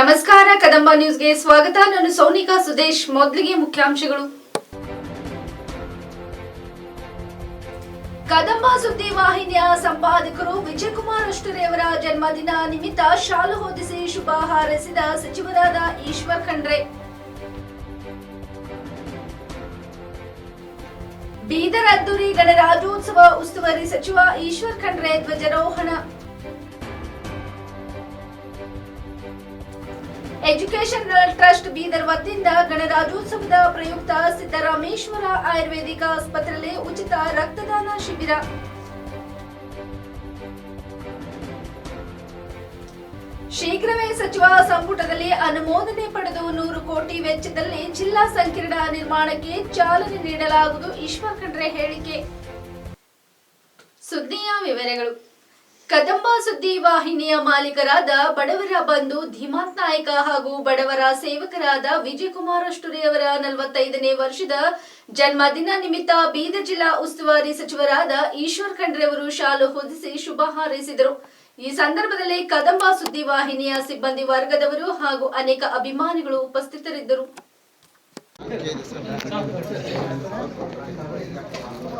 ನಮಸ್ಕಾರ, ಕದಂಬ ನ್ಯೂಸ್ಗೆ ಸ್ವಾಗತ. ನಾನು ಸೌನಿಕಾ ಸುದೇಶ್. ಮೊದಲಿಗೆ ಮುಖ್ಯಾಂಶಗಳು. ಕದಂಬ ಸುದ್ದಿ ವಾಹಿನಿಯ ಸಂಪಾದಕರು ವಿಜಯಕುಮಾರ್ ಅಷ್ಟುರೇವರ ಜನ್ಮದಿನ ನಿಮಿತ್ತ ಶಾಲು ಹೊದಿಸಿ ಶುಭ ಹಾರೈಸಿದ ಸಚಿವರಾದ ಈಶ್ವರ್ ಖಂಡ್ರೆ. ಬೀದರ್ ಅದ್ದೂರಿ ಗಣರಾಜ್ಯೋತ್ಸವ ಉಸ್ತುವಾರಿ ಸಚಿವ ಈಶ್ವರ್ ಖಂಡ್ರೆ ಧ್ವಜಾರೋಹಣ. ಎಜುಕೇಶನಲ್ ಟ್ರಸ್ಟ್ ಬೀದರ್ ವತಿಯಿಂದ ಗಣರಾಜ್ಯೋತ್ಸವದ ಪ್ರಯುಕ್ತ ಸಿದ್ದರಾಮೇಶ್ವರ ಆಯುರ್ವೇದಿಕ ಆಸ್ಪತ್ರೆಯಲ್ಲಿ ಉಚಿತ ರಕ್ತದಾನ ಶಿಬಿರ. ಶೀಘ್ರವೇ ಸಚಿವ ಸಂಪುಟದಲ್ಲಿ ಅನುಮೋದನೆ ಪಡೆದು ನೂರು ಕೋಟಿ ವೆಚ್ಚದಲ್ಲಿ ಜಿಲ್ಲಾ ಸಂಕೀರ್ಣ ನಿರ್ಮಾಣಕ್ಕೆ ಚಾಲನೆ ನೀಡಲಾಗುವುದು. ಈಶ್ವರ್ ಖಂಡ್ರೆ ಹೇಳಿಕೆ. ಸುದ್ದಿಯ ವಿವರಗಳು. ಕದಂಬ ಸುದ್ದಿ ವಾಹಿನಿಯ ಮಾಲೀಕರಾದ ಬಡವರ ಬಂಧು ಧೀಮಾತ್ ನಾಯಕ ಹಾಗೂ ಬಡವರ ಸೇವಕರಾದ ವಿಜಯಕುಮಾರ್ ಅಷ್ಟುರಿ ಅವರ ನಲವತ್ತೈದನೇ ವರ್ಷದ ಜನ್ಮದಿನ ನಿಮಿತ್ತ ಬೀದರ್ ಜಿಲ್ಲಾ ಉಸ್ತುವಾರಿ ಸಚಿವರಾದ ಈಶ್ವರ್ ಖಂಡ್ರೆ ಅವರು ಶಾಲು ಹೊದಿಸಿ ಶುಭ ಹಾರೈಸಿದರು. ಈ ಸಂದರ್ಭದಲ್ಲಿ ಕದಂಬ ಸುದ್ದಿ ವಾಹಿನಿಯ ಸಿಬ್ಬಂದಿ ವರ್ಗದವರು ಹಾಗೂ ಅನೇಕ ಅಭಿಮಾನಿಗಳು ಉಪಸ್ಥಿತರಿದ್ದರು.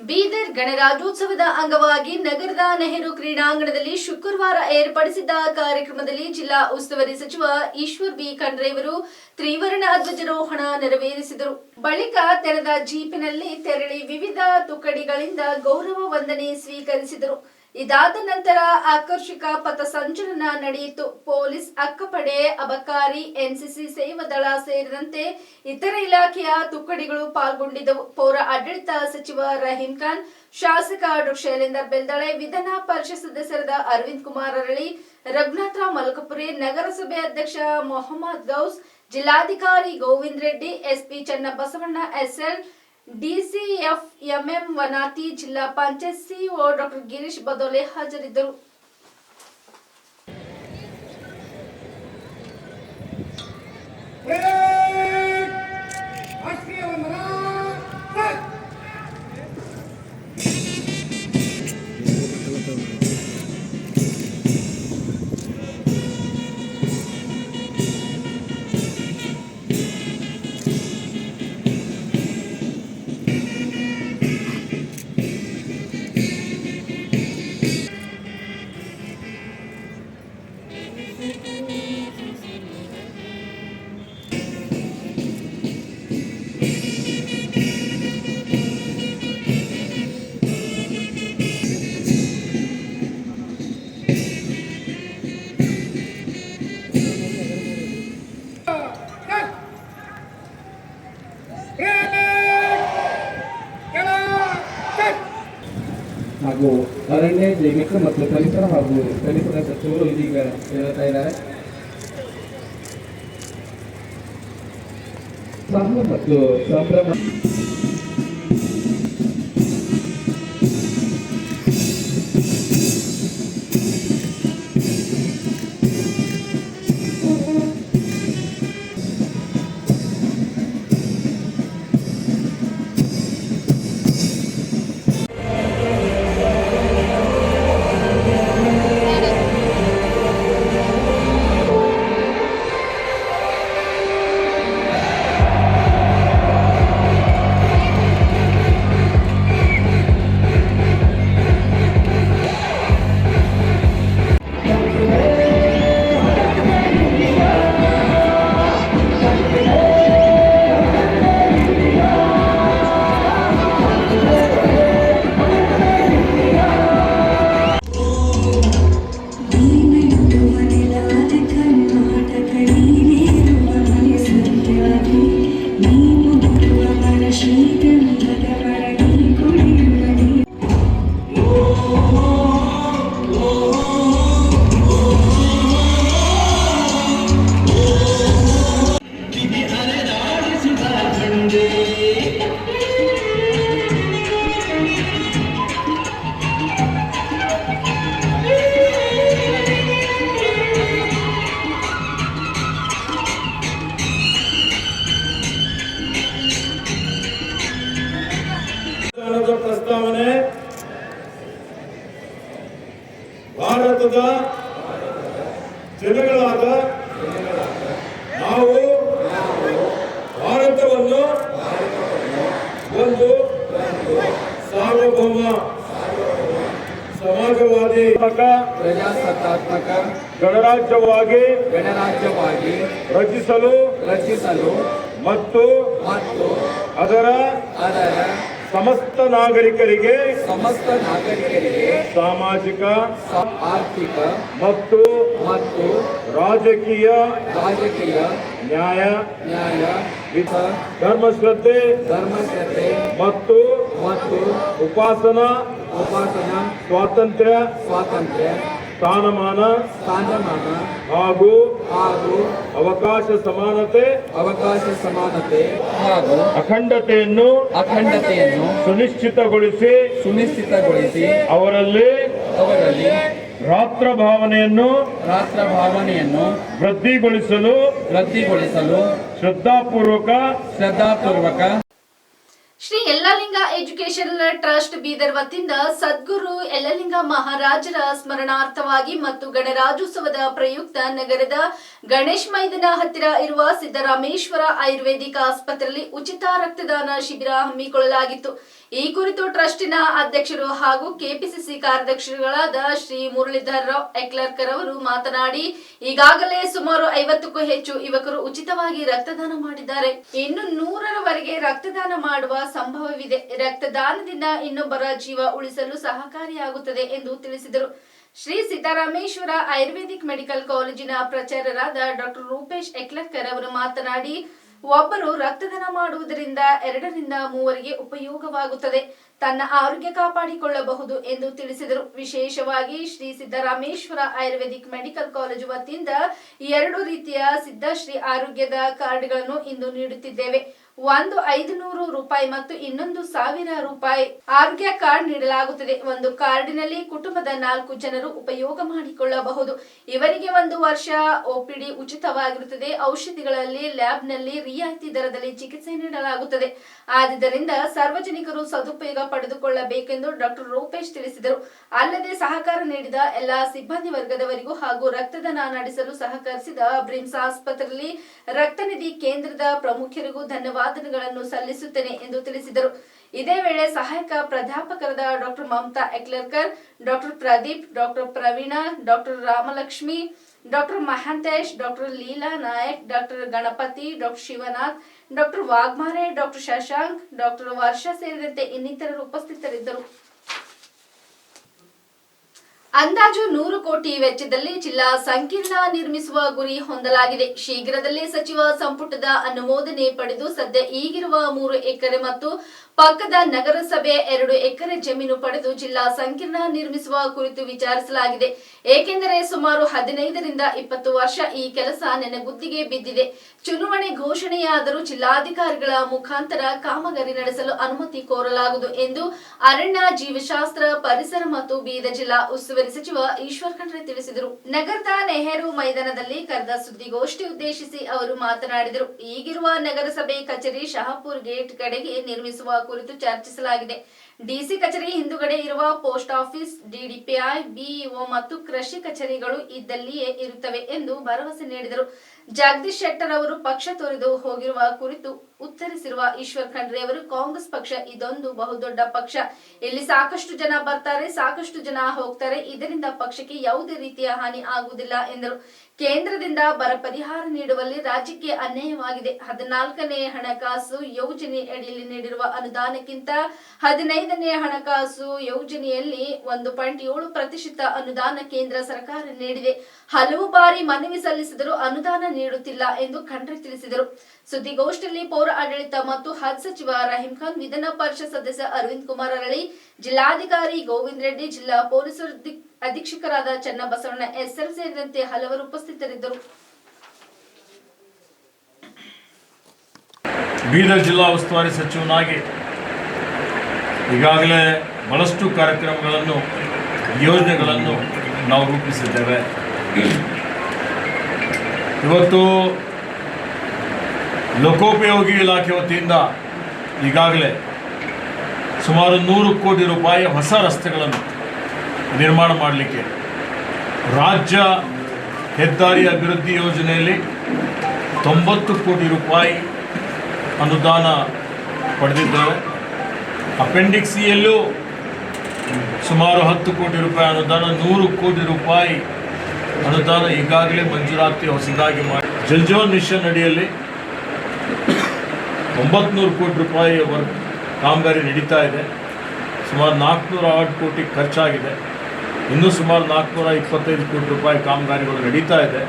ಬೀದರ್ ಗಣರಾಜ್ಯೋತ್ಸವದ ಅಂಗವಾಗಿ ನಗರದ ನೆಹರು ಕ್ರೀಡಾಂಗಣದಲ್ಲಿ ಶುಕ್ರವಾರ ಏರ್ಪಡಿಸಿದ್ದ ಕಾರ್ಯಕ್ರಮದಲ್ಲಿ ಜಿಲ್ಲಾ ಉಸ್ತುವಾರಿ ಸಚಿವ ಈಶ್ವರ್ ಬಿ ಖಂಡ್ರೆಯವರು ತ್ರಿವರ್ಣ ಧ್ವಜಾರೋಹಣ ನೆರವೇರಿಸಿದರು. ಬಳಿಕ ತೆರೆದ ಜೀಪಿನಲ್ಲಿ ತೆರಳಿ ವಿವಿಧ ತುಕಡಿಗಳಿಂದ ಗೌರವ ವಂದನೆ ಸ್ವೀಕರಿಸಿದರು. ಇದಾದ ನಂತರ ಆಕರ್ಷಕ ಪಥಸಂಚಲನ ನಡೆಯಿತು. ಪೊಲೀಸ್ ಅಕ್ಕಪಡೆ, ಅಬಕಾರಿ, ಎನ್ಸಿಸಿ ಸೇವಾದಳ ಸೇರಿದಂತೆ ಇತರ ಇಲಾಖೆಯ ತುಕಡಿಗಳು ಪಾಲ್ಗೊಂಡಿದ್ದವು. ಪೌರ ಆಡಳಿತ ಸಚಿವ ರಹೀಂ ಖಾನ್, ಶಾಸಕ ಡಾಕ್ಟರ್ ಶೈಲೇಂದರ್ ಬೆಲ್ದಳೆ, ವಿಧಾನ ಪರಿಷತ್ ಸದಸ್ಯರಾದ ಅರವಿಂದ್ ಕುಮಾರ್ ಅರಳಿ, ರಘುನಾಥ ಮಲಕಪುರಿ, ನಗರಸಭೆ ಅಧ್ಯಕ್ಷ ಮೊಹಮ್ಮದ್ ಗೌಸ್, ಜಿಲ್ಲಾಧಿಕಾರಿ Govind Reddy, SP Channabasavanna, SL DCF MM ವನಾತಿ ಜಿಲ್ಲಾ ಪಂಚಾಯತ್ ಸಿಇಒ ಡಾಕ್ಟರ್ ಗಿರೀಶ್ ಬದೋಲೆ ಹಾಜರಿದ್ದರು ರಾಷ್ಟ್ರೀಯ ಅರಣ್ಯ ಜೈವಿಕ ಮತ್ತು ಪರಿಸರ ಹಾಗೂ ಪರಿಸರ ಸಚಿವರು ಇದೀಗ ಹೇಳ್ತಾ ಇದ್ದಾರೆ. ಮತ್ತು ಸಂಭ್ರಮ. ಜನಗಳಾದ ನಾವು ಭಾರತವನ್ನು ಒಂದು ಸಾರ್ವಭೌಮ ಸಮಾಜವಾದಿ ಪ್ರಜಾಸತ್ತಾತ್ಮಕ ಗಣರಾಜ್ಯವಾಗಿ ಗಣರಾಜ್ಯವಾಗಿ ರಚಿಸಲು ರಚಿಸಲು ಮತ್ತು ಮತ್ತು ಅದರ ಅದರ ಸಮಸ್ತ ನಾಗರಿಕರಿಗೆ ಸಮಸ್ತ ನಾಗರಿಕರಿಗೆ ಸಾಮಾಜಿಕ ಆರ್ಥಿಕ ಮತ್ತು ಮತ್ತು ರಾಜಕೀಯ ರಾಜಕೀಯ ನ್ಯಾಯ ನ್ಯಾಯ ವಿಧ ಧರ್ಮಶ್ರದ್ಧೆ ಧರ್ಮಶ್ರದ್ಧೆ ಮತ್ತು ಮತ್ತು ಉಪಾಸನಾ ಉಪಾಸನಾ ಸ್ವಾತಂತ್ರ್ಯ ಸ್ವಾತಂತ್ರ್ಯ ಸ್ಥಾನಮಾನ ಸ್ಥಾನಮಾನ ಹಾಗೂ ಹಾಗೂ ಅವಕಾಶ ಸಮಾನತೆ ಅವಕಾಶ ಸಮಾನತೆ ಹಾಗೂ ಅಖಂಡತೆಯನ್ನು ಅಖಂಡತೆಯನ್ನು ಸುನಿಶ್ಚಿತಗೊಳಿಸಿ ಸುನಿಶ್ಚಿತಗೊಳಿಸಿ ಅವರಲ್ಲಿ ಅವರಲ್ಲಿ ರಾತ್ರ ಭಾವನೆಯನ್ನು ರಾತ್ರ ಭಾವನೆಯನ್ನು ವೃದ್ಧಿಗೊಳಿಸಲು ವೃದ್ಧಿಗೊಳಿಸಲು ಶ್ರದ್ಧಾಪೂರ್ವಕ ಶ್ರದ್ಧಾಪೂರ್ವಕ ಶ್ರೀ ಯಲ್ಲಲಿಂಗ ಎಜುಕೇಶನಲ್ ಟ್ರಸ್ಟ್ ಬೀದರ್ ವತಿಯಿಂದ ಸದ್ಗುರು ಯಲ್ಲಲಿಂಗ ಮಹಾರಾಜರ ಸ್ಮರಣಾರ್ಥವಾಗಿ ಮತ್ತು ಗಣರಾಜ್ಯೋತ್ಸವದ ಪ್ರಯುಕ್ತ ನಗರದ ಗಣೇಶ್ ಮೈದಾನ ಹತ್ತಿರ ಇರುವ ಸಿದ್ದರಾಮೇಶ್ವರ ಆಯುರ್ವೇದಿಕ ಆಸ್ಪತ್ರೆಯಲ್ಲಿ ಉಚಿತ ರಕ್ತದಾನ ಶಿಬಿರ ಹಮ್ಮಿಕೊಳ್ಳಲಾಗಿತ್ತು. ಈ ಕುರಿತು ಟ್ರಸ್ಟಿನ ಅಧ್ಯಕ್ಷರು ಹಾಗೂ ಕೆಪಿಸಿಸಿ ಕಾರ್ಯದರ್ಶಿಗಳಾದ ಶ್ರೀ ಮುರಳೀಧರ್ ರಾವ್ ಎಕ್ಲರ್ಕರ್ ಅವರು ಮಾತನಾಡಿ, ಈಗಾಗಲೇ ಸುಮಾರು ಐವತ್ತಕ್ಕೂ ಹೆಚ್ಚು ಯುವಕರು ಉಚಿತವಾಗಿ ರಕ್ತದಾನ ಮಾಡಿದ್ದಾರೆ. ಇನ್ನು ನೂರರವರೆಗೆ ರಕ್ತದಾನ ಮಾಡುವ ಸಂಭವವಿದೆ. ರಕ್ತದಾನದಿಂದ ಇನ್ನೊಬ್ಬರ ಜೀವ ಉಳಿಸಲು ಸಹಕಾರಿಯಾಗುತ್ತದೆ ಎಂದು ತಿಳಿಸಿದರು. ಶ್ರೀ ಸಿದ್ದರಾಮೇಶ್ವರ ಆಯುರ್ವೇದಿಕ್ ಮೆಡಿಕಲ್ ಕಾಲೇಜಿನ ಪ್ರಚಾರರಾದ ಡಾಕ್ಟರ್ ರೂಪೇಶ್ ಎಕ್ಲರ್ಕರ್ ಅವರು ಮಾತನಾಡಿ ಒಬ್ಬರು ರಕ್ತದಾನ ಮಾಡುವುದರಿಂದ ಎರಡರಿಂದ ಮೂವರಿಗೆ ಉಪಯೋಗವಾಗುತ್ತದೆ. ತನ್ನ ಆರೋಗ್ಯ ಕಾಪಾಡಿಕೊಳ್ಳಬಹುದು ಎಂದು ತಿಳಿಸಿದರು. ವಿಶೇಷವಾಗಿ Shri Siddharameshwara ayurvedic medical college ವತಿಯಿಂದ ಎರಡು ರೀತಿಯ ಸಿದ್ಧಶ್ರೀ ಆರೋಗ್ಯದ ಕಾರ್ಡ್ಗಳನ್ನು ಇಂದು ನೀಡುತ್ತಿದ್ದೇವೆ. ಒಂದು ಐದು ನೂರು ರೂಪಾಯಿ ಮತ್ತು ಇನ್ನೊಂದು ಸಾವಿರ ರೂಪಾಯಿ ಆರೋಗ್ಯ ಕಾರ್ಡ್ ನೀಡಲಾಗುತ್ತದೆ. ಒಂದು ಕಾರ್ಡಿನಲ್ಲಿ ಕುಟುಂಬದ ನಾಲ್ಕು ಜನರು ಉಪಯೋಗ ಮಾಡಿಕೊಳ್ಳಬಹುದು. ಇವರಿಗೆ ಒಂದು ವರ್ಷ ಒಪಿಡಿ ಉಚಿತವಾಗಿರುತ್ತದೆ. ಔಷಧಿಗಳಲ್ಲಿ, ಲ್ಯಾಬ್ನಲ್ಲಿ ರಿಯಾಯಿತಿ ದರದಲ್ಲಿ ಚಿಕಿತ್ಸೆ ನೀಡಲಾಗುತ್ತದೆ. ಆದ್ದರಿಂದ ಸಾರ್ವಜನಿಕರು ಸದುಪಯೋಗ ಪಡೆದುಕೊಳ್ಳಬೇಕೆಂದು ಡಾಕ್ಟರ್ ರೂಪೇಶ್ ತಿಳಿಸಿದರು. ಅಲ್ಲದೆ ಸಹಕಾರ ನೀಡಿದ ಎಲ್ಲಾ ಸಿಬ್ಬಂದಿ ವರ್ಗದವರಿಗೂ ಹಾಗೂ ರಕ್ತದಾನ ನಡೆಸಲು ಸಹಕರಿಸಿದ ಬ್ರಿಮ್ಸ್ ಆಸ್ಪತ್ರೆಯಲ್ಲಿ ರಕ್ತನಿಧಿ ಕೇಂದ್ರದ ಪ್ರಮುಖರಿಗೂ ಧನ್ಯವಾದಗಳನ್ನು ಸಲ್ಲಿಸುತ್ತೇನೆ ಎಂದು ತಿಳಿಸಿದರು. ಇದೇ ವೇಳೆ ಸಹಾಯಕ ಪ್ರಾಧ್ಯಾಪಕರಾದ doctor Mamata Eklarkar, doctor Pradeep, doctor Praveena, doctor Ramalakshmi, doctor Mahantesh, doctor Leela Nayak, doctor Ganapati, doctor Shivanath, doctor Wagmare, doctor Shashank, doctor Varsha ಸೇರಿದಂತೆ ಇನ್ನಿತರರು ಉಪಸ್ಥಿತರಿದ್ದರು. ಅಂದಾಜು ನೂರು ಕೋಟಿ ವೆಚ್ಚದಲ್ಲಿ ಜಿಲ್ಲಾ ಸಂಕೀರ್ಣ ನಿರ್ಮಿಸುವ ಗುರಿ ಹೊಂದಲಾಗಿದೆ. ಶೀಘ್ರದಲ್ಲೇ ಸಚಿವ ಸಂಪುಟದ ಅನುಮೋದನೆ ಪಡೆದು ಸದ್ಯ ಈಗಿರುವ ಮೂರು ಎಕರೆ ಮತ್ತು ಪಕ್ಕದ ನಗರಸಭೆ ಎರಡು ಎಕರೆ ಜಮೀನು ಪಡೆದು ಜಿಲ್ಲಾ ಸಂಕೀರ್ಣ ನಿರ್ಮಿಸುವ ಕುರಿತು ವಿಚಾರಿಸಲಾಗಿದೆ. ಏಕೆಂದರೆ ಸುಮಾರು ಹದಿನೈದರಿಂದ ಇಪ್ಪತ್ತು ವರ್ಷ ಈ ಕೆಲಸ ನೆನೆಗುತ್ತಿಗೆ ಬಿದ್ದಿದೆ. ಚುನಾವಣೆ ಘೋಷಣೆಯಾದರೂ ಜಿಲ್ಲಾಧಿಕಾರಿಗಳ ಮುಖಾಂತರ ಕಾಮಗಾರಿ ನಡೆಸಲು ಅನುಮತಿ ಕೋರಲಾಗುವುದು ಎಂದು ಅರಣ್ಯ ಜೀವಶಾಸ್ತ್ರ, ಪರಿಸರ ಮತ್ತು ಬೀದ ಜಿಲ್ಲಾ ಉಸ್ತುವಾರಿ ಸಚಿವ ಈಶ್ವರ್ ಖಂಡ್ರೆ ತಿಳಿಸಿದರು. ನಗರದ ನೆಹರು ಮೈದಾನದಲ್ಲಿ ಕರೆದ ಸುದ್ದಿಗೋಷ್ಠಿ ಉದ್ದೇಶಿಸಿ ಅವರು ಮಾತನಾಡಿದರು. ಈಗಿರುವ ನಗರಸಭೆ ಕಚೇರಿ ಶಹಾಪುರ್ ಗೇಟ್ ಕಡೆಗೆ ನಿರ್ಮಿಸುವ ಕುರಿತು ಚರ್ಚಿಸಲಾಗಿದೆ. ಡಿಸಿ ಕಚೇರಿ ಹಿಂದುಗಡೆ ಇರುವ ಪೋಸ್ಟ್ ಆಫೀಸ್ ಡಿಡಿಪಿಐ ಬಿಇಒ ಮತ್ತು ಕೃಷಿ ಕಚೇರಿಗಳು ಇದ್ದಲ್ಲಿಯೇ ಇರುತ್ತವೆ ಎಂದು ಭರವಸೆ ನೀಡಿದರು. ಜಗದೀಶ್ ಶೆಟ್ಟರ್ ಅವರು ಪಕ್ಷ ತೊರೆದು ಹೋಗಿರುವ ಕುರಿತು ಉತ್ತರಿಸಿರುವ ಈಶ್ವರ್ ಖಂಡ್ರೆ ಅವರು, ಕಾಂಗ್ರೆಸ್ ಪಕ್ಷ ಇದೊಂದು ಬಹುದೊಡ್ಡ ಪಕ್ಷ. ಇಲ್ಲಿ ಸಾಕಷ್ಟು ಜನ ಬರ್ತಾರೆ, ಸಾಕಷ್ಟು ಜನ ಹೋಗ್ತಾರೆ. ಇದರಿಂದ ಪಕ್ಷಕ್ಕೆ ಯಾವುದೇ ರೀತಿಯ ಹಾನಿ ಆಗುವುದಿಲ್ಲ ಎಂದರು. ಕೇಂದ್ರದಿಂದ ಬರ ಪರಿಹಾರ ನೀಡುವಲ್ಲಿ ರಾಜ್ಯಕ್ಕೆ ಅನ್ಯಾಯವಾಗಿದೆ. ಹದಿನಾಲ್ಕನೇ ಹಣಕಾಸು ಯೋಜನೆ ಅಡಿಯಲ್ಲಿ ನೀಡಿರುವ ಅನುದಾನಕ್ಕಿಂತ ಹದಿನೈದನೇ ಹಣಕಾಸು ಯೋಜನೆಯಲ್ಲಿ ಒಂದು ಪಾಯಿಂಟ್ ಏಳು ಪ್ರತಿಶತ ಅನುದಾನ ಕೇಂದ್ರ ಸರ್ಕಾರ ನೀಡಿದೆ. ಹಲವು ಬಾರಿ ಮನವಿ ಸಲ್ಲಿಸಿದರೂ ಅನುದಾನ ನೀಡುತ್ತಿಲ್ಲ ಎಂದು ಖಂಡ್ರೆ ತಿಳಿಸಿದರು. ಸುದ್ದಿಗೋಷ್ಠಿಯಲ್ಲಿ ಪೌರ ಆಡಳಿತ ಮತ್ತು ಹಜ್ ಸಚಿವ ರಹೀಂ ಖಾನ್ ವಿಧಾನ ಪರಿಷತ್ ಸದಸ್ಯ ಅರವಿಂದ್ ಕುಮಾರ್ ಅರಳಿ, ಜಿಲ್ಲಾಧಿಕಾರಿ ಗೋವಿಂದ್ ರೆಡ್ಡಿ, ಜಿಲ್ಲಾ ಪೊಲೀಸ್ ಅಧಿ- ಅಧೀಕ್ಷಕರಾದ ಚನ್ನಬಸವಣ್ಣ ಎಸ್ಎಲ್ ಸೇರಿದಂತೆ ಹಲವರು ಉಪಸ್ಥಿತರಿದ್ದರು. ಬೀದರ್ ಜಿಲ್ಲಾ ಉಸ್ತುವಾರಿ ಸಚಿವನಾಗಿ ಈಗಾಗಲೇ ಬಹಳಷ್ಟು ಕಾರ್ಯಕ್ರಮಗಳನ್ನು ಯೋಜನೆಗಳನ್ನು ನಾವು ರೂಪಿಸಿದ್ದೇವೆ. ಇವತ್ತು ಲೋಕೋಪಯೋಗಿ ಇಲಾಖೆ ವತಿಯಿಂದ ಈಗಾಗಲೇ ಸುಮಾರು ನೂರು ಕೋಟಿ ರೂಪಾಯಿ ಹೊಸ ರಸ್ತೆಗಳನ್ನು ನಿರ್ಮಾಣ ಮಾಡಲಿಕ್ಕೆ ರಾಜ್ಯ ಹೆದ್ದಾರಿ ಅಭಿವೃದ್ಧಿ ಯೋಜನೆಯಲ್ಲಿ ತೊಂಬತ್ತು ಕೋಟಿ ರೂಪಾಯಿ ಅನುದಾನ ಪಡೆದಿದ್ದೇವೆ. ಅಪೆಂಡಿಕ್ಸಿಯಲ್ಲೂ ಸುಮಾರು ಹತ್ತು ಕೋಟಿ ರೂಪಾಯಿ ಅನುದಾನ, ನೂರು ಕೋಟಿ ರೂಪಾಯಿ ಅನುದಾನ ಈಗಾಗಲೇ ಮಂಜೂರಾತಿ ಹೊಸದಾಗಿ ಮಾಡಿ. ಜಲ್ ಜೀವನ್ ಮಿಷನ್ ಅಡಿಯಲ್ಲಿ ಒಂಬತ್ನೂರು ಕೋಟಿ ರೂಪಾಯಿ ವರ್ಕ್ ಕಾಮಗಾರಿ ನಡೀತಾ ಇದೆ. ಸುಮಾರು ನಾಲ್ಕುನೂರ ಆರು ಕೋಟಿ ಖರ್ಚಾಗಿದೆ. ಇನ್ನೂ ಸುಮಾರು ನಾಲ್ಕುನೂರ ಇಪ್ಪತ್ತೈದು ಕೋಟಿ ರೂಪಾಯಿ ಕಾಮಗಾರಿಗಳು ನಡೀತಾ ಇದೆ.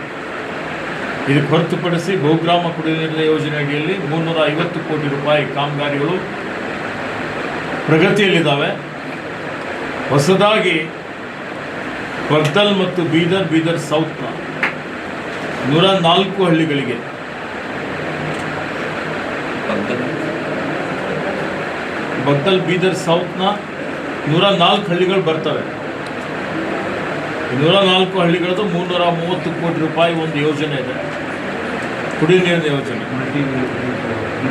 ಇದಕ್ಕೆ ಹೊರತುಪಡಿಸಿ ಬಹುಗ್ರಾಮ ಕುಡಿಯುವ ನೀರಿನ ಯೋಜನೆ ಅಡಿಯಲ್ಲಿ ಮುನ್ನೂರ ಐವತ್ತು ಕೋಟಿ ರೂಪಾಯಿ ಕಾಮಗಾರಿಗಳು ಪ್ರಗತಿಯಲ್ಲಿದ್ದಾವೆ. ಹೊಸದಾಗಿ ಬರ್ದಲ್ ಮತ್ತು ಬೀದರ್ ಬೀದರ್ ಸೌತ್ನ ನೂರ ನಾಲ್ಕು ಹಳ್ಳಿಗಳಿಗೆ ಬಗ್ದಲ್ ಬೀದರ್ ಸೌತ್ನ ನೂರ ನಾಲ್ಕು ಹಳ್ಳಿಗಳು ಬರ್ತವೆ. ನೂರ ನಾಲ್ಕು ಹಳ್ಳಿಗಳದ್ದು ಮುನ್ನೂರ ಮೂವತ್ತು ಕೋಟಿ ರೂಪಾಯಿ ಒಂದು ಯೋಜನೆ ಇದೆ. ಕುಡಿ ನೀರಿನ ಯೋಜನೆ.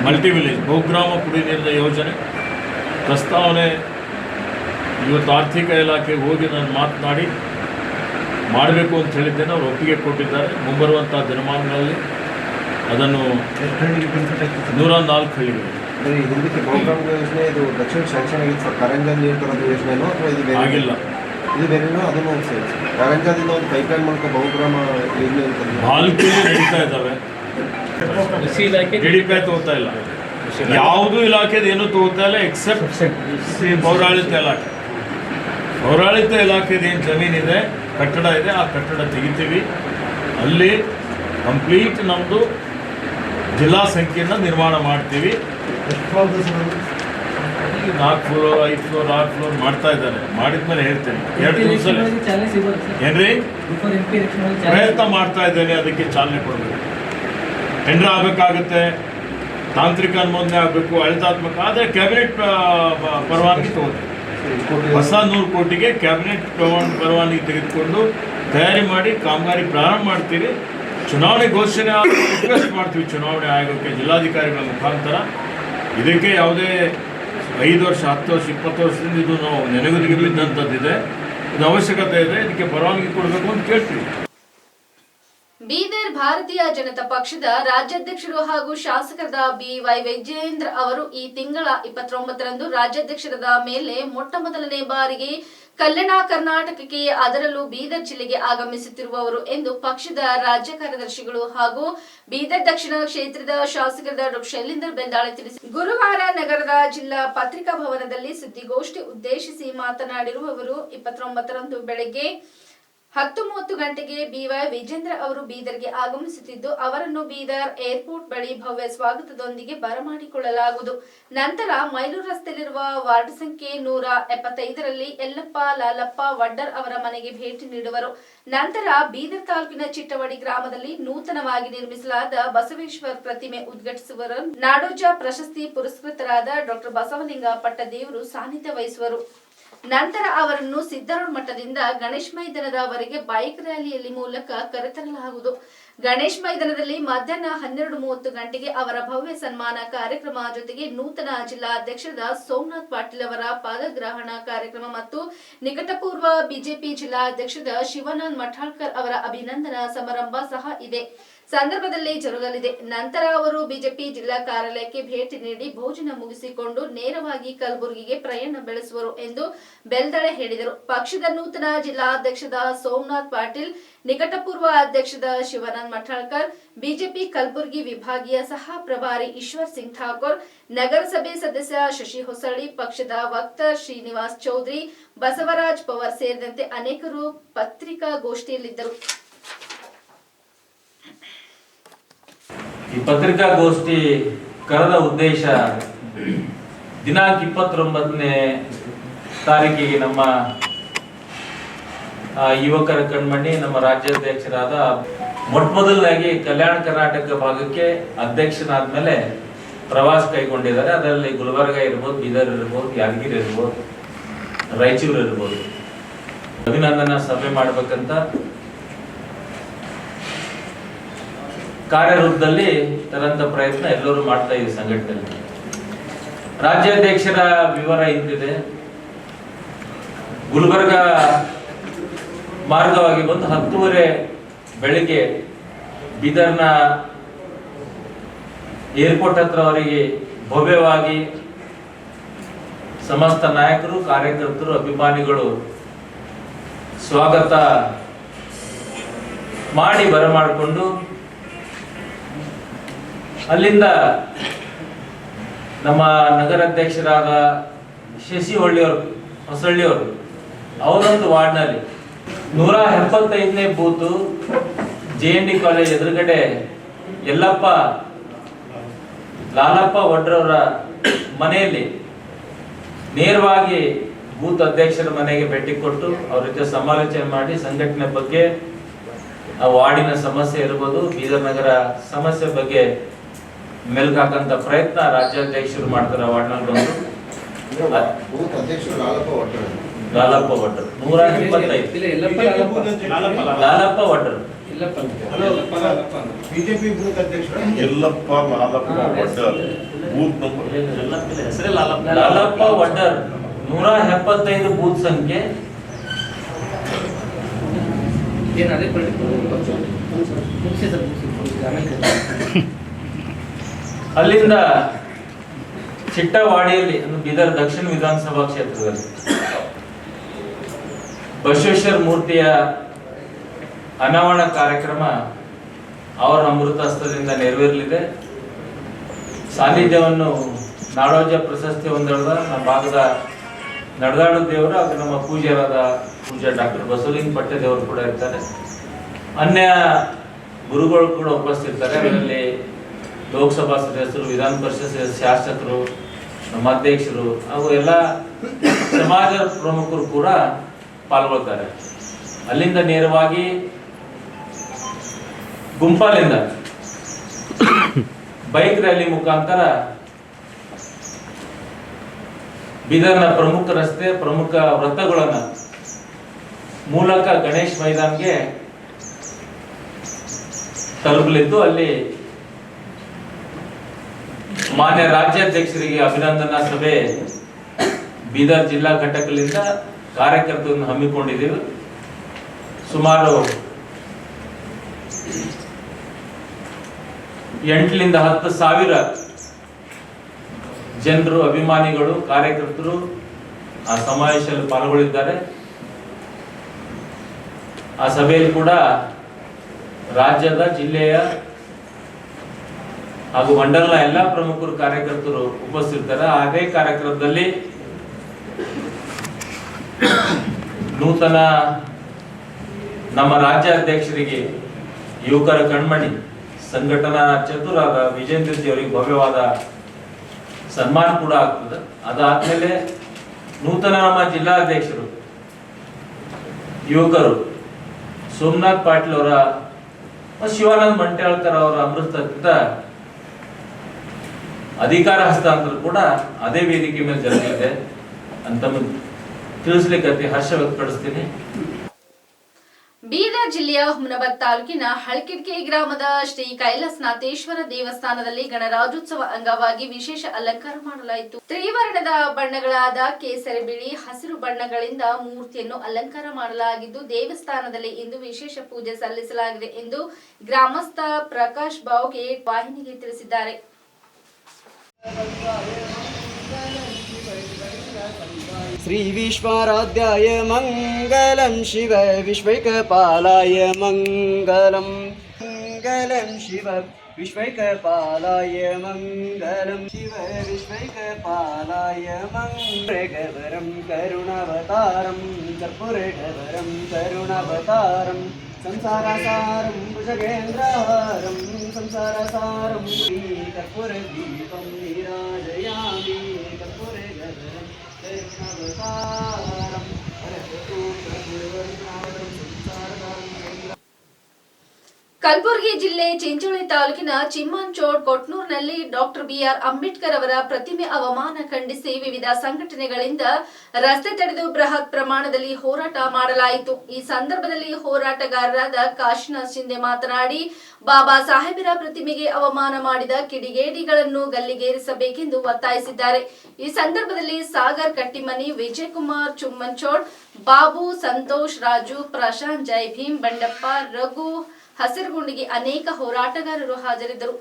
ಮಲ್ಟಿ ವಿಲೇಜ್ ಬಹುಗ್ರಾಮ ಕುಡಿ ನೀರಿನ ಯೋಜನೆ. ಪ್ರಸ್ತಾವನೆ ಇವತ್ತು ಆರ್ಥಿಕ ಇಲಾಖೆಗೆ ಹೋಗಿ ನಾನು ಮಾತನಾಡಿ ಮಾಡಬೇಕು ಅಂತ ಹೇಳಿದ್ದೇನೆ. ಅವರು ಒಪ್ಪಿಗೆ ಕೊಟ್ಟಿದ್ದಾರೆ. ಮುಂಬರುವಂಥ ದಿನಮಾನಗಳಲ್ಲಿ ಅದನ್ನು ನೂರ ನಾಲ್ಕು ಹಳ್ಳಿಗಳು ಈ ಹಿಂದಕ್ಕೆ ಬಹುಗ್ರಾಮ ಯೋಜನೆ ಇದು ದಕ್ಷಿಣ ಶಾಂಕ್ಷನ್ ಆಗಿತ್ತು ಸರ್ ಕಾರಂಜಾದ ನೀರು ತರೋದು ಯೋಜನೆನೋ ಅಥವಾ ಇದು ಬೇರೆ ಆಗಿಲ್ಲ. ಇದು ಬೇರೆನೋ ಅದನ್ನು ಒಂದು ಸೇರಿ ಕಾರಂಜಾದಿಂದ ಒಂದು ಪೈಪ್ಲೈನ್ ಮೂಲಕ ಬಹುಗ್ರಾಮ ಯೋಜನೆ ಅಂತ ನಾಲ್ಕು ನಡೀತಾ ಇದ್ದಾವೆ ಡಿ ಡಿ ಪಿ ತಗೋತಾ ಇಲ್ಲ. ಯಾವುದೂ ಇಲಾಖೆದು ಏನೂ ತಗೋತಾ ಇಲ್ಲ ಎಕ್ಸೆಪ್ಟ್ ಪೌರಾಡಳಿತ ಇಲಾಖೆ. ಪೌರಾಡಳಿತ ಇಲಾಖೆದು ಏನು ಜಮೀನಿದೆ ಕಟ್ಟಡ ಇದೆ ಆ ಕಟ್ಟಡ ತೆಗಿತೀವಿ. ಅಲ್ಲಿ ಕಂಪ್ಲೀಟ್ ನಮ್ಮದು ಜಿಲ್ಲಾ ಸಂಖ್ಯೆಯನ್ನು ನಿರ್ಮಾಣ ಮಾಡ್ತೀವಿ. ನಾಲ್ಕು ಫ್ಲೋರ್ ಐದು ಫ್ಲೋರ್ ಆರು ಫ್ಲೋರ್ ಮಾಡ್ತಾ ಇದ್ದಾರೆ ಮಾಡಿದ್ಮೇಲೆ ಹೇಳ್ತೇನೆ. ಎರಡು ದಿವಸದಲ್ಲಿ. ಏನ್ರಿ ಪ್ರಯತ್ನ ಮಾಡ್ತಾ ಇದ್ದೇನೆ, ಅದಕ್ಕೆ ಚಾಲನೆ ಕೊಡಬೇಕು. ಟೆಂಡರ್ ಆಗಬೇಕಾಗುತ್ತೆ, ತಾಂತ್ರಿಕ ಅನುಮೋದನೆ ಆಗಬೇಕು, ಅಳಿತಾತ್ಮಕ, ಆದರೆ ಕ್ಯಾಬಿನೆಟ್ ಪರವಾನಗಿ ತಗೋದು ಹೊಸ ನೂರು ಕೋಟಿಗೆ ಕ್ಯಾಬಿನೆಟ್ ಪರವಾನ್- ಪರವಾನಗಿ ತೆಗೆದುಕೊಂಡು ತಯಾರಿ ಮಾಡಿ, ಕಾಮಗಾರಿ ಪ್ರಾರಂಭ ಮಾಡ್ತೀವಿ. ಚುನಾವಣೆ ಘೋಷಣೆ ರಿಕ್ವೆಸ್ಟ್ ಮಾಡ್ತೀವಿ. ಚುನಾವಣೆ ಆಯೋಗಕ್ಕೆ ಜಿಲ್ಲಾಧಿಕಾರಿಗಳ ಮುಖಾಂತರ. ಇದಕ್ಕೆ ಯಾವುದೇ ಐದು ವರ್ಷ, ಹತ್ತು ವರ್ಷ, ಇಪ್ಪತ್ತು ವರ್ಷದಿಂದ ಇದು ನಾವು ನೆನೆಗುದಿಗೆ ಬಿದ್ದಂಥದ್ದಿದೆ ಇದು ಅವಶ್ಯಕತೆ ಇದೆ, ಇದಕ್ಕೆ ಪರವಾನಗಿ ಕೊಡಬೇಕು ಅಂತ ಕೇಳ್ತೀವಿ. ಬೀದರ್ ಭಾರತೀಯ ಜನತಾ ಪಕ್ಷದ ರಾಜ್ಯಾಧ್ಯಕ್ಷರು ಹಾಗೂ ಶಾಸಕರಾದ ಬಿವೈ ವಿಜಯೇಂದ್ರ ಅವರು ಈ ತಿಂಗಳ ಇಪ್ಪತ್ತೊಂಬತ್ತರಂದು ರಾಜ್ಯಾಧ್ಯಕ್ಷರದ ಮೇಲೆ ಮೊಟ್ಟ ಮೊದಲನೇ ಬಾರಿಗೆ ಕಲ್ಯಾಣ ಕರ್ನಾಟಕಕ್ಕೆ ಅದರಲ್ಲೂ ಬೀದರ್ ಜಿಲ್ಲೆಗೆ ಆಗಮಿಸುತ್ತಿರುವವರು ಎಂದು ಪಕ್ಷದ ರಾಜ್ಯ ಕಾರ್ಯದರ್ಶಿಗಳು ಹಾಗೂ ಬೀದರ್ ದಕ್ಷಿಣ ಕ್ಷೇತ್ರದ ಶಾಸಕರಾದ ಡಾಕ್ಟರ್ ಶೈಲೇಂದರ್ ಬೆಂದಾಳೆ ತಿಳಿಸಿ ಗುರುವಾರ ನಗರದ ಜಿಲ್ಲಾ ಪತ್ರಿಕಾ ಭವನದಲ್ಲಿ ಸುದ್ದಿಗೋಷ್ಠಿ ಉದ್ದೇಶಿಸಿ ಮಾತನಾಡಿರುವವರು ಇಪ್ಪತ್ತೊಂಬತ್ತರಂದು ಬೆಳಗ್ಗೆ ಹತ್ತು ಮೂವತ್ತು ಗಂಟೆಗೆ ಬಿವೈ ವಿಜೇಂದ್ರ ಅವರು ಬೀದರ್ಗೆ ಆಗಮಿಸುತ್ತಿದ್ದು, ಅವರನ್ನು ಬೀದರ್ ಏರ್ಪೋರ್ಟ್ ಬಳಿ ಭವ್ಯ ಸ್ವಾಗತದೊಂದಿಗೆ ಬರಮಾಡಿಕೊಳ್ಳಲಾಗುವುದು. ನಂತರ ಮೈಲೂರು ರಸ್ತೆಯಲ್ಲಿರುವ ವಾರ್ಡ್ ಸಂಖ್ಯೆ ನೂರ ಎಪ್ಪತ್ತೈದರಲ್ಲಿ ಯಲ್ಲಪ್ಪ, ಲಾಲಪ್ಪ, ವಡ್ಡರ್ ಅವರ ಮನೆಗೆ ಭೇಟಿ ನೀಡುವರು. ನಂತರ ಬೀದರ್ ತಾಲೂಕಿನ ಚಿಟ್ಟವಡಿ ಗ್ರಾಮದಲ್ಲಿ ನೂತನವಾಗಿ ನಿರ್ಮಿಸಲಾದ ಬಸವೇಶ್ವರ ಪ್ರತಿಮೆ ಉದ್ಘಾಟಿಸುವರು ನಾಡೋಜ ಪ್ರಶಸ್ತಿ ಪುರಸ್ಕೃತರಾದ ಡಾಕ್ಟರ್ ಬಸವಲಿಂಗ ಪಟ್ಟದೇವರು ಸಾನ್ನಿಧ್ಯ ವಹಿಸುವರು. ನಂತರ ಅವರನ್ನು ಸಿದ್ದರೋಡ್ ಮಠದಿಂದ ಗಣೇಶ್ ಮೈದಾನದವರೆಗೆ ಬೈಕ್ ರ್ಯಾಲಿಯಲ್ಲಿ ಮೂಲಕ ಕರೆತರಲಾಗುವುದು. ಗಣೇಶ್ ಮೈದಾನದಲ್ಲಿ ಮಧ್ಯಾಹ್ನ ಹನ್ನೆರಡು ಮೂವತ್ತು ಗಂಟೆಗೆ ಅವರ ಭವ್ಯ ಸನ್ಮಾನ ಕಾರ್ಯಕ್ರಮ ಜೊತೆಗೆ ನೂತನ ಜಿಲ್ಲಾ ಅಧ್ಯಕ್ಷರಾದ ಸೋಮನಾಥ್ ಪಾಟೀಲ್ ಅವರ ಪಾದಗ್ರಹಣ ಕಾರ್ಯಕ್ರಮ ಮತ್ತು ನಿಕಟಪೂರ್ವ ಬಿಜೆಪಿ ಜಿಲ್ಲಾ ಅಧ್ಯಕ್ಷರಾದ ಶಿವಾನಂದ್ ಮಠಾಳ್ಕರ್ ಅವರ ಅಭಿನಂದನಾ ಸಮಾರಂಭ ಸಹ ಇದೆ. ಸಂದರ್ಭದಲ್ಲಿ ಜರುಗಲಿದೆ. ನಂತರ ಅವರು ಬಿಜೆಪಿ ಜಿಲ್ಲಾ ಕಾರ್ಯಾಲಯಕ್ಕೆ ಭೇಟಿ ನೀಡಿ ಭೋಜನ ಮುಗಿಸಿಕೊಂಡು ನೇರವಾಗಿ ಕಲಬುರಗಿಗೆ ಪ್ರಯಾಣ ಬೆಳೆಸುವರು ಎಂದು ಬೆಲ್ದಳೆ ಹೇಳಿದರು. ಪಕ್ಷದ ನೂತನ ಜಿಲ್ಲಾಧ್ಯಕ್ಷದ ಸೋಮನಾಥ್ ಪಾಟೀಲ್, ನಿಕಟಪೂರ್ವ ಅಧ್ಯಕ್ಷದ ಶಿವಾನಂದ್ ಮಠಾಳ್ಕರ್, ಬಿಜೆಪಿ ಕಲಬುರಗಿ ವಿಭಾಗೀಯ ಸಹ ಪ್ರಭಾರಿ ಈಶ್ವರ್ ಸಿಂಗ್ ಠಾಕೂರ್, ನಗರಸಭೆ ಸದಸ್ಯ ಶಶಿ ಹೊಸಳ್ಳಿ, ಪಕ್ಷದ ವಕ್ತ ಶ್ರೀನಿವಾಸ್ ಚೌಧರಿ, ಬಸವರಾಜ್ ಪವಾರ್ ಸೇರಿದಂತೆ ಅನೇಕರು ಪತ್ರಿಕಾಗೋಷ್ಠಿಯಲ್ಲಿದ್ದರು. ಈ ಪತ್ರಿಕಾಗೋಷ್ಠಿ ಕರೆದ ಉದ್ದೇಶ ದಿನಾಂಕ ಇಪ್ಪತ್ತೊಂಬತ್ತನೇ ತಾರೀಕಿಗೆ ನಮ್ಮ ಯುವಕರ ಕಣ್ಮಣಿ, ನಮ್ಮ ರಾಜ್ಯಾಧ್ಯಕ್ಷರಾದ ಮೊಟ್ಟ ಮೊದಲಾಗಿ ಕಲ್ಯಾಣ ಕರ್ನಾಟಕ ಭಾಗಕ್ಕೆ ಅಧ್ಯಕ್ಷನಾದ ಮೇಲೆ ಪ್ರವಾಸ ಕೈಗೊಂಡಿದ್ದಾರೆ. ಅದರಲ್ಲಿ ಗುಲ್ಬರ್ಗ ಇರ್ಬೋದು, ಬೀದರ್ ಇರ್ಬೋದು, ಯಾದಗಿರಿ ಇರ್ಬೋದು, ರಾಯಚೂರು ಇರ್ಬೋದು. ಅಭಿನಂದನಾ ಸಭೆ ಮಾಡ್ಬೇಕಂತ ಕಾರ್ಯರೂಪದಲ್ಲಿ ತರಂತ ಪ್ರಯತ್ನ ಎಲ್ಲರೂ ಮಾಡ್ತಾ ಇದ್ದೀವಿ ಸಂಘಟನೆಯಲ್ಲಿ. ರಾಜ್ಯಾಧ್ಯಕ್ಷರ ವಿವರ ಇಂತಿದೆ. ಗುಲ್ಬರ್ಗ ಮಾರ್ಗವಾಗಿ ಬಂದು ಹತ್ತುವರೆ ಬೆಳಿಗ್ಗೆ ಬೀದರ್ನ ಏರ್ಪೋರ್ಟ್ ಹತ್ರವರೆಗೆ ಭವ್ಯವಾಗಿ ಸಮಸ್ತ ನಾಯಕರು, ಕಾರ್ಯಕರ್ತರು, ಅಭಿಮಾನಿಗಳು ಸ್ವಾಗತ ಮಾಡಿ ಬರಮಾಡಿಕೊಂಡು ಅಲ್ಲಿಂದ ನಮ್ಮ ನಗರಾಧ್ಯಕ್ಷರಾದ ಶಶಿ ಹೊಳ್ಳಿಯವರು ಹೊಸಳ್ಳಿಯವರು, ಅವರೊಂದು ವಾರ್ಡ್ನಲ್ಲಿ ನೂರ ಎಪ್ಪತ್ತೈದನೇ booth J N D college ಎದುರುಗಡೆ ಯಲ್ಲಪ್ಪ, ಲಾಲಪ್ಪ ಒಡ್ರವರ ಮನೆಯಲ್ಲಿ ನೇರವಾಗಿ ಬೂತ್ ಅಧ್ಯಕ್ಷರ ಮನೆಗೆ ಭೇಟಿ ಕೊಟ್ಟು ಅವ್ರ ಜೊತೆ ಸಮಾಲೋಚನೆ ಮಾಡಿ ಸಂಘಟನೆ ಬಗ್ಗೆ ವಾರ್ಡಿನ ಸಮಸ್ಯೆ ಇರ್ಬೋದು, ಬೀದರ್ ನಗರ ಸಮಸ್ಯೆ ಬಗ್ಗೆ ಮೆಲ್ಕಾಕಂತ ಪ್ರಯತ್ನ ರಾಜ್ಯಾಧ್ಯಕ್ಷರು ಮಾಡ್ತಾರೆ ವಾರ್ಡ್ನಲ್ಲಿ ಬಂದು ಲಾಲಪ್ಪ ಒಡ್ರು ನೂರ ಇಪ್ಪತ್ತೈದು ಲಾಲಪ್ಪ ಬಿಜೆಪಿ ಬೂತ್ ಅಧ್ಯಕ್ಷರು ಎಲ್ಲಪ್ಪ ಲಾಲಪ್ಪ ಒಡ್ಡರ್ ಬೂತ್ ನಂಬರ್ ಲಾಲಪ್ಪ ಒಡ್ಡರ್ ನೂರ ಎಪ್ಪತ್ತೈದು ಬೂತ್ ಸಂಖ್ಯೆ ಏನು ಅಲ್ಲಿಂದ ಚಿಟ್ಟವಾಡಿಯಲ್ಲಿ ಬೀದರ್ ದಕ್ಷಿಣ ವಿಧಾನಸಭಾ ಕ್ಷೇತ್ರದಲ್ಲಿ, ಬಸವೇಶ್ವರ ಮೂರ್ತಿಯ ಅನಾವರಣ ಕಾರ್ಯಕ್ರಮ ಅವರ ಅಮೃತ ಹಸ್ತದಿಂದ ನೆರವೇರಲಿದೆ. ಸಾನ್ನಿಧ್ಯವನ್ನು ನಾಡೋಜ ಪ್ರಶಸ್ತಿ ಹೊಂದಿರುವ ನಮ್ಮ ಭಾಗದ ನಡೆದಾಡು ದೇವರು ಹಾಗೂ ನಮ್ಮ ಪೂಜ್ಯರಾದ ಪೂಜ್ಯ ಡಾಕ್ಟರ್ ಬಸವಲಿಂಗ ಪಟ್ಟೆ ದೇವರು ಕೂಡ ಇರ್ತಾರೆ. ಅನ್ಯ ಗುರುಗಳು ಕೂಡ ಉಪಸ್ಥಿತಿರ್ತಾರೆ ಅದರಲ್ಲಿ ಲೋಕಸಭಾ ಸದಸ್ಯರು, ವಿಧಾನ ಪರಿಷತ್ ಶಾಸಕರು ನಮ್ಮ ಅಧ್ಯಕ್ಷರು ಹಾಗೂ ಎಲ್ಲ ಸಮಾಜ ಪ್ರಮುಖರು ಕೂಡ ಪಾಲ್ಗೊಳ್ತಾರೆ. ಅಲ್ಲಿಂದ ನೇರವಾಗಿ ಗುಂಪಾಲಿಂದ ಬೈಕ್ ರ್ಯಾಲಿ ಮುಖಾಂತರ ಬೀದರ್ನ ಪ್ರಮುಖ ರಸ್ತೆ, ಪ್ರಮುಖ ವೃತ್ತಗಳನ್ನ ಮೂಲಕ ಗಣೇಶ್ ಮೈದಾನ್ಗೆ ತಲುಪಲಿದ್ದು ಅಲ್ಲಿ ಮಾನ್ಯ ರಾಜ್ಯಾಧ್ಯಕ್ಷರಿಗೆ ಅಭಿನಂದನಾ ಸಭೆ ಬೀದರ್ ಜಿಲ್ಲಾ ಘಟಕದಿಂದ ಕಾರ್ಯಕರ್ತರನ್ನು ಹಮ್ಮಿಕೊಂಡಿದ್ದೇವೆ. ಸುಮಾರು ಎಂಟರಿಂದ ಹತ್ತು ಸಾವಿರ ಜನರು, ಅಭಿಮಾನಿಗಳು, ಕಾರ್ಯಕರ್ತರು ಆ ಸಮಾವೇಶದಲ್ಲಿ ಪಾಲ್ಗೊಳ್ಳಿದ್ದಾರೆ. ಆ ಸಭೆಯಲ್ಲಿ ಕೂಡ ರಾಜ್ಯದ ಜಿಲ್ಲೆಯ ಹಾಗೂ ಮಂಡಲದ ಎಲ್ಲ ಪ್ರಮುಖರು ಕಾರ್ಯಕರ್ತರು ಉಪಸ್ಥಿತರಿದ್ದಾರೆ. ಅದೇ ಕಾರ್ಯಕ್ರಮದಲ್ಲಿ ನೂತನ ನಮ್ಮ ರಾಜ್ಯಾಧ್ಯಕ್ಷರಿಗೆ ಯುವಕರ ಕಣ್ಮಣಿ, ಸಂಘಟನಾ ಚತುರಾದ ವಿಜೇಂದ್ರ ಜಿ ಅವರಿಗೆ ಭವ್ಯವಾದ ಸನ್ಮಾನ ಕೂಡ ಆಗ್ತದೆ. ಅದಾದ್ಮೇಲೆ ನೂತನ ನಮ್ಮ ಜಿಲ್ಲಾಧ್ಯಕ್ಷರು ಯುವಕರು ಸೋಮನಾಥ್ ಪಾಟೀಲ್ ಅವರ, ಶಿವಾನಂದ್ ಮಂಟ್ಯಾಳ್ಕರ್ ಅವರ ಅಮೃತದಿಂದ ಅಧಿಕಾರ ಹಸ್ತಾಂತರ ಕೂಡ ಅದೇ ವೇದಿಕೆ ಮೇಲೆ ಜರುಗಿದೆ ಅಂತ ತಿಳಿಸ್ಲಿಕ್ಕೆ ಅತಿ ಹರ್ಷ ವ್ಯಕ್ತಪಡಿಸ್ತೀನಿ. ಬೀದರ್ ಜಿಲ್ಲೆಯ ಹುಮನಾಬಾದ್ ತಾಲೂಕಿನ ಹಳಕಿಡ್ಕೆ ಗ್ರಾಮದ ಶ್ರೀ ಕೈಲಾಸನಾಥೇಶ್ವರ ದೇವಸ್ಥಾನದಲ್ಲಿ ಗಣರಾಜ್ಯೋತ್ಸವ ಅಂಗವಾಗಿ ವಿಶೇಷ ಅಲಂಕಾರ ಮಾಡಲಾಯಿತು. ತ್ರಿವರ್ಣದ ಬಣ್ಣಗಳಾದ ಕೇಸರಿ ಬಿಳಿ, ಹಸಿರು ಬಣ್ಣಗಳಿಂದ ಮೂರ್ತಿಯನ್ನು ಅಲಂಕಾರ ಮಾಡಲಾಗಿದ್ದು, ದೇವಸ್ಥಾನದಲ್ಲಿ ಇಂದು ವಿಶೇಷ ಪೂಜೆ ಸಲ್ಲಿಸಲಾಗಿದೆ ಎಂದು ಗ್ರಾಮಸ್ಥ ಪ್ರಕಾಶ್ ಬಾವ್ಗೆ ವಾಹಿನಿಗೆ ತಿಳಿಸಿದ್ದಾರೆ. श्रीविश्वाराध्याय मङ्गलं शिव विश्वैकपालाय मङ्गलं मङ्गलं शिव विश्वैकपालाय मङ्गलं शिव विश्वैकपालाय मङ्गलवरं करुणावतारं कर्पूरगवरं करुणावतारं संसारसारं भुजगेन्द्रहारं संसारसारं कर्पूरदीपं Oh, ಕಲಬುರಗಿ ಜಿಲ್ಲೆ ಚಿಂಚೋಳಿ ತಾಲೂಕಿನ ಚಿಮ್ಮಂಚೋಡ್ ಕೊಟ್ನೂರ್ನಲ್ಲಿ ಡಾಕ್ಟರ್ ಬಿಆರ್ ಅಂಬೇಡ್ಕರ್ ಅವರ ಪ್ರತಿಮೆ ಅವಮಾನ ಖಂಡಿಸಿ ವಿವಿಧ ಸಂಘಟನೆಗಳಿಂದ ರಸ್ತೆ ತಡೆದು ಬೃಹತ್ ಪ್ರಮಾಣದಲ್ಲಿ ಹೋರಾಟ ಮಾಡಲಾಯಿತು. ಈ ಸಂದರ್ಭದಲ್ಲಿ ಹೋರಾಟಗಾರರಾದ ಕಾಶಿನಾಥ್ ಶಿಂದೆ ಮಾತನಾಡಿ, ಬಾಬಾ ಸಾಹೇಬರ ಪ್ರತಿಮೆಗೆ ಅವಮಾನ ಮಾಡಿದ ಕಿಡಿಗೇಡಿಗಳನ್ನು ಗಲ್ಲಿಗೇರಿಸಬೇಕೆಂದು ಒತ್ತಾಯಿಸಿದ್ದಾರೆ. ಈ ಸಂದರ್ಭದಲ್ಲಿ ಸಾಗರ್ ಕಟ್ಟಿಮನಿ, ವಿಜಯಕುಮಾರ್ ಚುಮ್ಮಂಚೋಡ್, ಬಾಬು ಸಂತೋಷ್ ರಾಜು, ಪ್ರಶಾಂತ್, ಜೈ ಭೀಮ್, ಬಂಡಪ್ಪ, ರಘು ಹಸಿರುಗುಂಡಿಗೆ ಅನೇಕ ಹೋರಾಟಗಾರರು ಹಾಜರಿದ್ದರು.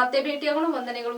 ಮತ್ತೆ ಭೇಟಿಯಾಗೋಣ ವಂದನೆಗಳು